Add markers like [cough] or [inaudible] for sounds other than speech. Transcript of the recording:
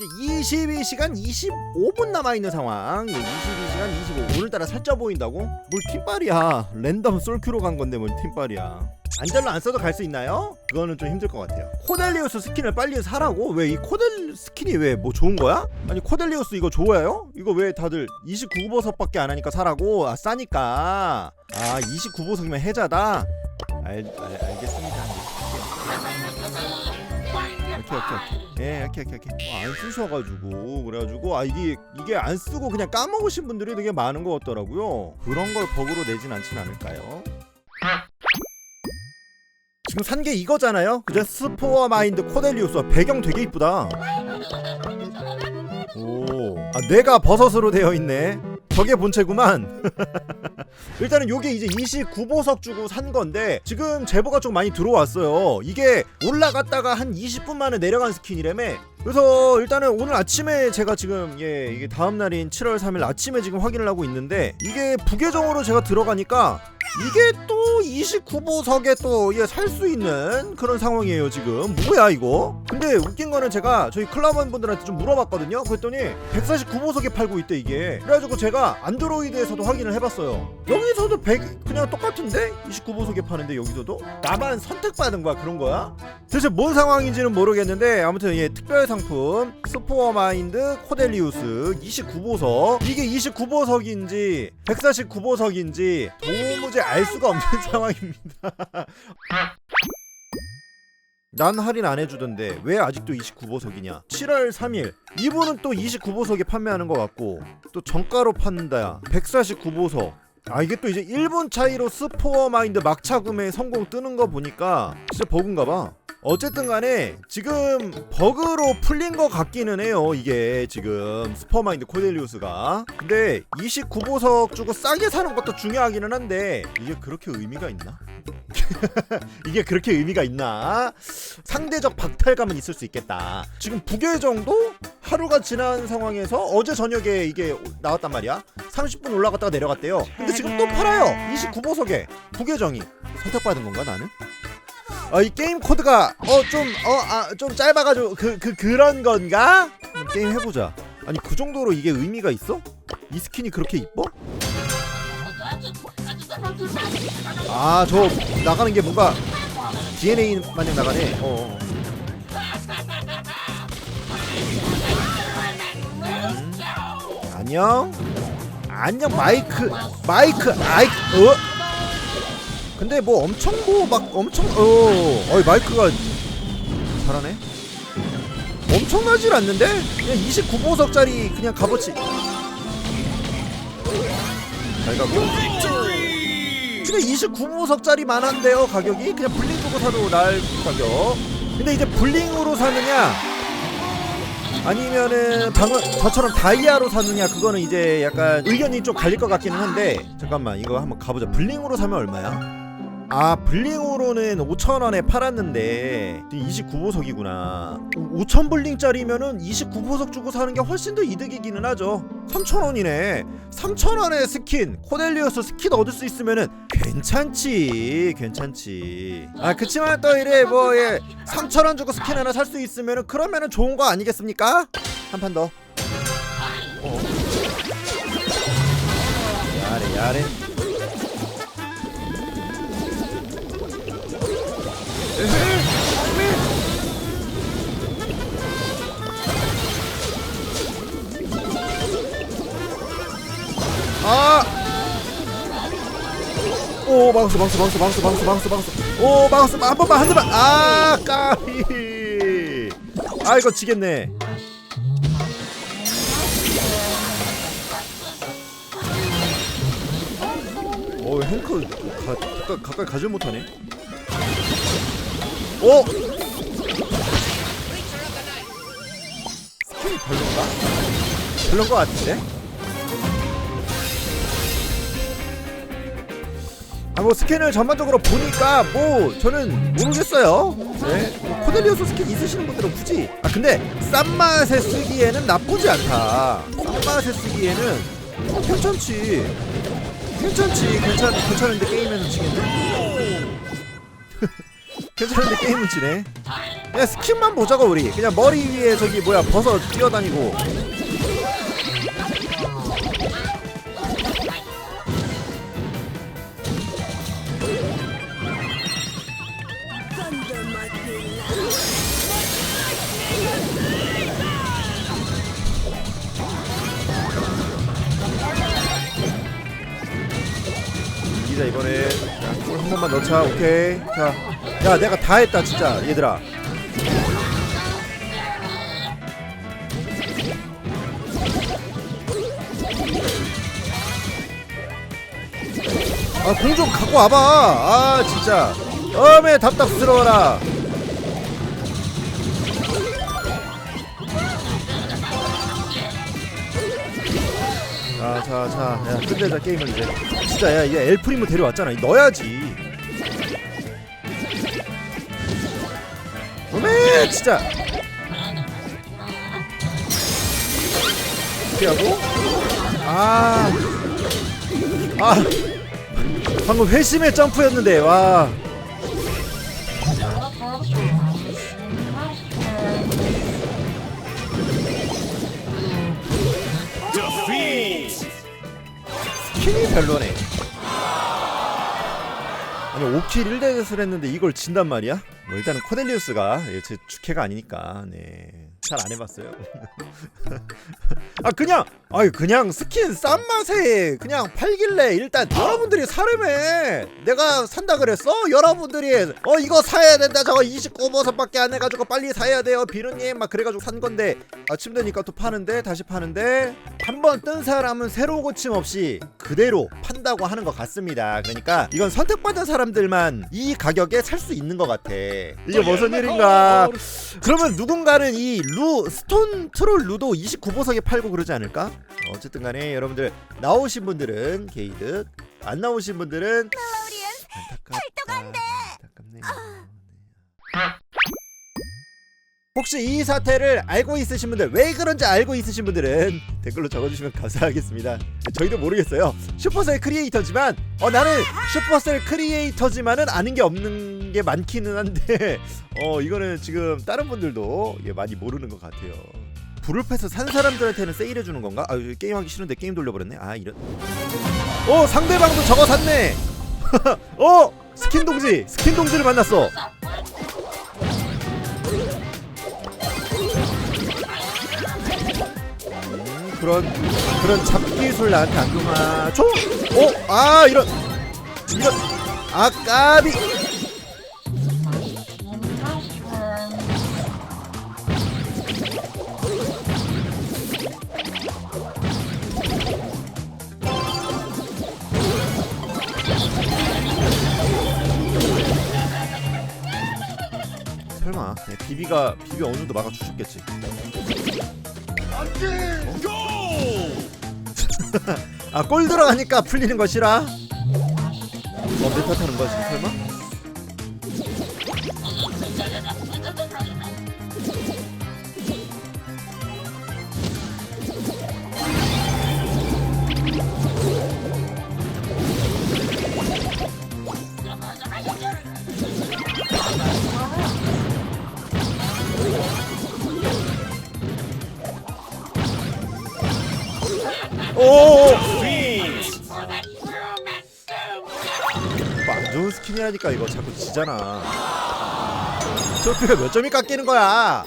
이제 22시간 25분 남아있는 상황 예, 22시간 25 오늘따라 살쪄 보인다고? 뭘 팀빨이야 랜덤 솔큐로 간 건데 뭘 팀빨이야 안젤로 안 써도 갈 수 있나요? 그거는 좀 힘들 것 같아요 코델리우스 스킨을 빨리 사라고? 왜 이 코델 스킨이 왜 뭐 좋은 거야? 아니 코델리우스 이거 좋아요? 이거 왜 다들 29보석밖에 안 하니까 사라고? 아 싸니까 아 29보석이면 해자다? 알, 알, 알겠습니다 오케이 오케이 오케이 예 오케이 오케이 오케이 어, 안 쓰셔가지고 그래가지고 아 이게 이게 안 쓰고 그냥 까먹으신 분들이 되게 많은 것 같더라고요 그런 걸 버그로 내진 않진 않을까요? 지금 산 게 이거잖아요 그죠? 스포어 마인드 코델리우스 배경 되게 이쁘다 오, 아 뇌가 버섯으로 되어 있네. 저게 본체구만. [laughs] [laughs] 일단은 요게 이제 29보석 주고 산 건데 지금 제보가 좀 많이 들어왔어요. 이게 올라갔다가 한 20분 만에 내려간 스킨이라며. 그래서 일단은 오늘 아침에 제가 지금 예 이게 다음 날인 7월 3일 아침에 지금 확인을 하고 있는데 이게 부계정으로 제가 들어가니까 이게 또 29보석에 또예살수 있는 그런 상황이에요 지금. 뭐야 이거? 근데 웃긴 거는 제가 저희 클럽원 분들한테 좀 물어봤거든요. 그랬더니 149보석에 팔고 있대 이게. 그래가지고 제가 안드로이드에서도 확인을 해봤어요 여기서도 100 그냥 똑같은데? 29보석에 파는데 여기서도? 나만 선택받은 거야 그런 거야? 대체 뭔 상황인지는 모르겠는데 아무튼 예 특별 상품 스포어 마인드 코델리우스 29보석. 이게 29보석인지 149보석인지 도무지 알 수가 없는 [laughs] 상황입니다. 난 할인 안 해주던데 왜 아직도 29보석이냐? 7월 3일. 이분은 또 29보석에 판매하는 것 같고 또 정가로 판다. 149보석 아 이게 또 이제 1분 차이로 스포어 마인드 막차 구매 성공 뜨는 거 보니까 진짜 버그인가 봐 어쨌든 간에 지금 버그로 풀린 것 같기는 해요. 이게 지금 스포마인드 코델리우스가. 근데 29보석 주고 싸게 사는 것도 중요하기는 한데 이게 그렇게 의미가 있나? [laughs] 이게 그렇게 의미가 있나? 상대적 박탈감은 있을 수 있겠다. 지금 부계정도? 하루가 지난 상황에서 어제 저녁에 이게 나왔단 말이야. 30분 올라갔다가 내려갔대요. 근데 지금 또 팔아요. 29보석에. 부계정이. 선택받은 건가 나는? 어, 이 게임 코드가 어 좀 어 아 좀 짧아가지고 그 그 그, 런 건가? 게임 해보자. 아니 그 정도로 이게 의미가 있어? 이 스킨이 그렇게 이뻐? 아 저 나가는 게 뭔가 DNA 마냥 나가네. 어. 어. 음, 안녕. 안녕 마이크 마이크 아이 어? 근데 뭐 엄청 뭐막 엄청 어 어이 마이크가 잘하네. 엄청나질 않는데? 그냥 29보석짜리 그냥 값어치. 잘 가고. 근데 29보석짜리 만 한데요 가격이? 그냥 블링 주고 사도 날 가격. 근데 이제 블링으로 사느냐? 아니면은 방금 저처럼 다이아로 사느냐? 그거는 이제 약간 의견이 좀 갈릴 것 같기는 한데 잠깐만 이거 한번 가보자. 블링으로 사면 얼마야? 아 블링으로는 5천원에 팔았는데 29보석이구나. 5천 블링짜리면은 29보석 주고 사는 게 훨씬 더 이득이기는 하죠. 3천원이네. 3천원에 스킨 코델리우스 스킨 얻을 수 있으면은 괜찮지 괜찮지. 아 그치만 또 이래 뭐 예 3천원 주고 스킨 하나 살 수 있으면은 그러면은 좋은 거 아니겠습니까? 한 판 더. 어. 야래 야래 오 마우스 마우스 마우스 마우스 마우스 마우스 마우스 오 마우스 한 번만 한 대만. 아 까비. 아 이거 지겠네. 어 행크 가, 가까이, 가까이 가질 못하네. 오 스킬이 별론가? 별론 것 같은데? 아 뭐 스캔을 전반적으로 보니까 뭐 저는 모르겠어요. 네. 뭐 코델리오스 스킨 있으시는 분들은 굳이 아 근데 싼 맛에 쓰기에는 나쁘지 않다. 싼 맛에 쓰기에는 어, 괜찮지. 괜찮지. 괜찮 괜찮은데 게임에서 지겠네. [laughs] 괜찮은데 게임은 지네. 그냥 스킨만 보자고 우리 그냥 머리 위에 저기 뭐야 버섯 뛰어다니고 이기자 이번에 한 번만 넣자. 오케이. 자야 내가 다 했다 진짜 얘들아. 아 공 좀 갖고 와봐. 아 진짜. 어메 답답스러워라 자 자 자 야 끝내자 게임을 이제. 진짜 야 이게 엘프리모 데려왔잖아. 넣어야지. 어메 진짜. 어떻게 하고? 아. 아, 방금 회심의 점프였는데 와. 스킨이 별로네. 아니 5킬 1대넷을 했는데 이걸 진단 말이야? 뭐 일단은 코넬리우스가 예, 제 주캐가 아니니까 네. 잘 안 해봤어요. [laughs] 아 그냥 아니 그냥 스킨 싼 맛에 그냥 팔길래 일단 여러분들이 사려매 내가 산다 그랬어 여러분들이 어 이거 사야 된다 저거 29버섯밖에 안 해가지고 빨리 사야 돼요 비누님 막 그래가지고 산 건데 아침 되니까 또 파는데 다시 파는데. 한 번 뜬 사람은 새로 고침 없이 그대로 판다고 하는 것 같습니다. 그러니까 이건 선택받은 사람들만 이 가격에 살 수 있는 것 같아. 이게 무슨 일인가? 그러면 누군가는 이 루 스톤 트롤 루도 29보석에 팔고 그러지 않을까? 어쨌든 간에 여러분들 나오신 분들은 게이득 안 나오신 분들은 안타깝다. 안타깝네요. 네. 혹시 이 사태를 알고 있으신 분들 왜 그런지 알고 있으신 분들은 댓글로 적어주시면 감사하겠습니다. 저희도 모르겠어요. 슈퍼셀 크리에이터지만 어 나는 슈퍼셀 크리에이터지만은 아는 게 없는 게 많기는 한데 [laughs] 어 이거는 지금 다른 분들도 예, 많이 모르는 것 같아요. 불을 패서 산 사람들한테는 세일해 주는 건가? 아 게임 하기 싫은데 게임 돌려버렸네? 아 이런. 어 상대방도 저거 샀네! [laughs] 어 스킨 동지 스킨 동지를 만났어 그런 그런 잡기술 나한테 안 통하죠? 어? 아 이런 이런 아 까비 설마 네, 비비가 비비 어느 정도 막아 주셨겠지. 아골 들어가니까 풀리는 것이라. 어 메타 타는 거지 설마? 오. 뭐안 좋은 스킨이라니까 이거 자꾸 지잖아. 트로피가 몇 점이 깎이는 거야?